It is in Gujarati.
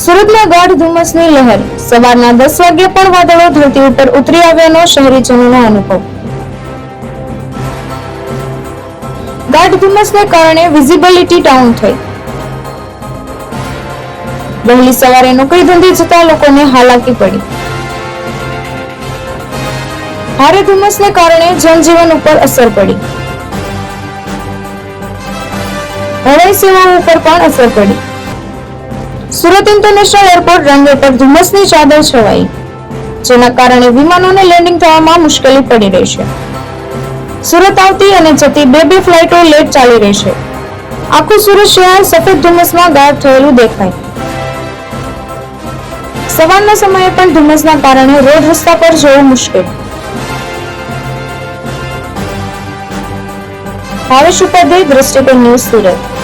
સુરતમાં ગાઢ ધુમ્મસની લહેર સવારના દસ વાગ્યે પણ વાદળો ધરતી ઉપર ઉતરી આવ્યાનો શહેરીજનોનો અનુભવ. ગાઢ ધુમ્મસને કારણે વિઝિબિલિટી ડાઉન થઈ. વહેલી સવારે નોકરી ધંધે જતા લોકોને હાલાકી પડી. ભારે ધુમ્મસને કારણે જનજીવન ઉપર અસર પડી. હવાઈ સેવાઓ ઉપર પણ અસર પડી. સુરત ઇન્ટરનેશનલ એરપોર્ટ રનવે પર ધુમ્મસની ચાદર છવાઈ. જેના કારણે વિમાનોને લેન્ડિંગ થવામાં મુશ્કેલી પડી રહી છે. સુરત આવતી અને જતી બે બે ફ્લાઇટો લેટ ચાલી રહી છે. આખું સુરત શહેર સફેદ ધુમ્મસમાં ગાયબ થયેલું દેખાય. સવારના સમયે પણ ધુમ્મસના કારણે રોડ રસ્તા પર જવું મુશ્કેલ. ભાવેશ ઉપાધ્યાય, દ્રષ્ટિકોણ ન્યૂઝ સુરત.